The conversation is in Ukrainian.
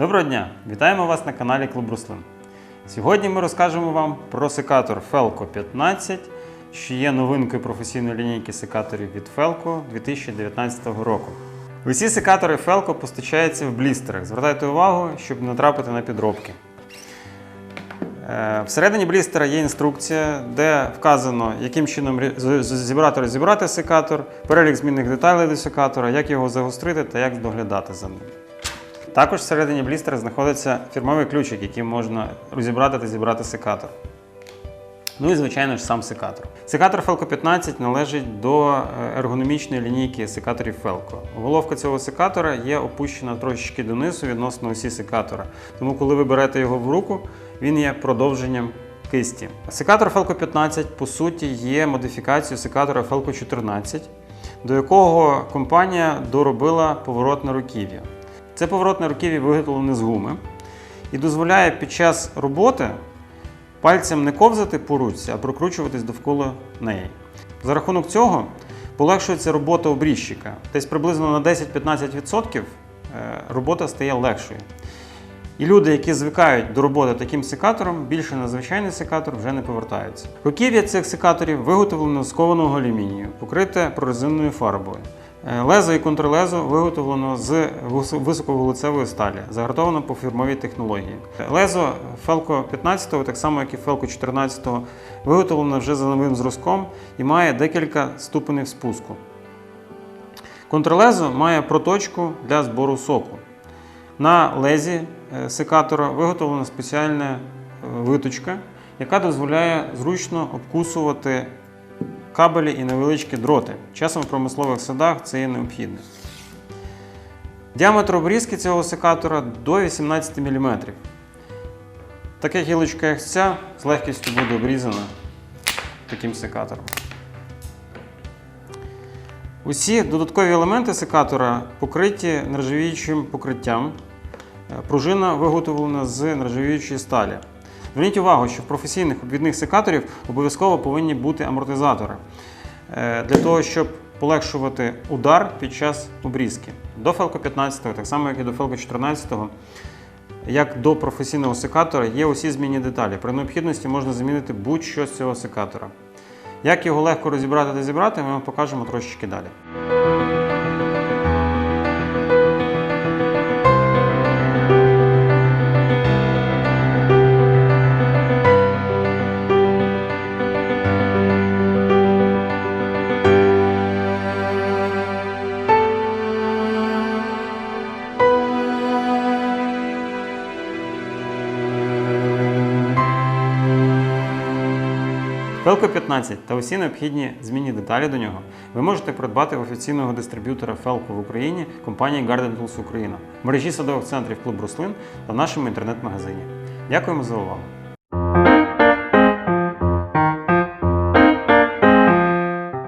Доброго дня! Вітаємо вас на каналі Клуб Руслин. Сьогодні ми розкажемо вам про секатор Felco 15, що є новинкою професійної лінійки секаторів від Felco 2019 року. Усі секатори Felco постачаються в блістерах. Звертайте увагу, щоб не натрапити на підробки. Е, Всередині блістера є інструкція, де вказано, яким чином зібрати розібрати секатор, перелік змінних деталей до секатора, як його загострити та як доглядати за ним. Також всередині блістера знаходиться фірмовий ключик, яким можна розібрати та зібрати секатор. Ну і, звичайно ж, сам секатор. Секатор Felco 15 належить до е, ергономічної лінійки секаторів Felco. Головка цього секатора є опущена трошечки донизу відносно осі секатора. Тому, коли ви берете його в руку, він є продовженням кисті. Секатор Felco 15 по суті є модифікацією секатора Felco 14, до якого компанія доробила поворотне руків'я. Це поворотне руків'я виготовлене з гуми і дозволяє під час роботи пальцем не ковзати по ручці, а прокручуватись довкола неї. За рахунок цього полегшується робота обрізчика. Десь приблизно на 10-15% е, робота стає легшою. І люди, які звикають до роботи таким секатором, більше на звичайний секатор вже не повертаються. Руків'я цих секаторів виготовлено з кованого алюмінію, покрите прорезинною фарбою. Е, Лезо і контрлезо виготовлено з вис- високовуглецевої сталі, загартовано по фірмовій технології. Лезо Felco 15, так само як і Felco 14, виготовлено вже за новим зразком і має декілька ступенів спуску. Контрлезо має проточку для збору соку. На лезі е, секатора виготовлена спеціальна е, виточка, яка дозволяє зручно обкусувати кабелі і невеличкі дроти. Часом в промислових садах це є необхідно. Діаметр обрізки цього секатора до 18 мм. Така гілочка, як ця, з легкістю буде обрізана таким секатором. Усі додаткові елементи секатора покриті нержавіючим покриттям. Пружина виготовлена з нержавіючої сталі. Зверніть увагу, що в професійних обвідних секаторів обов'язково повинні бути амортизатори е, для того, щоб полегшувати удар під час обрізки. До Felco 15, так само як і до Felco 14, як до професійного секатора, є усі змінні деталі. При необхідності можна замінити будь-що з цього секатора. Як його легко розібрати та зібрати, ми вам покажемо трошечки далі. Felco 15 та усі необхідні змінні деталі до нього ви можете придбати в офіційного дистриб'ютора Felco в Україні компанії Garden Tools Україна, мережі садових центрів Клуб Руслин та нашому інтернет-магазині. Дякуємо за увагу!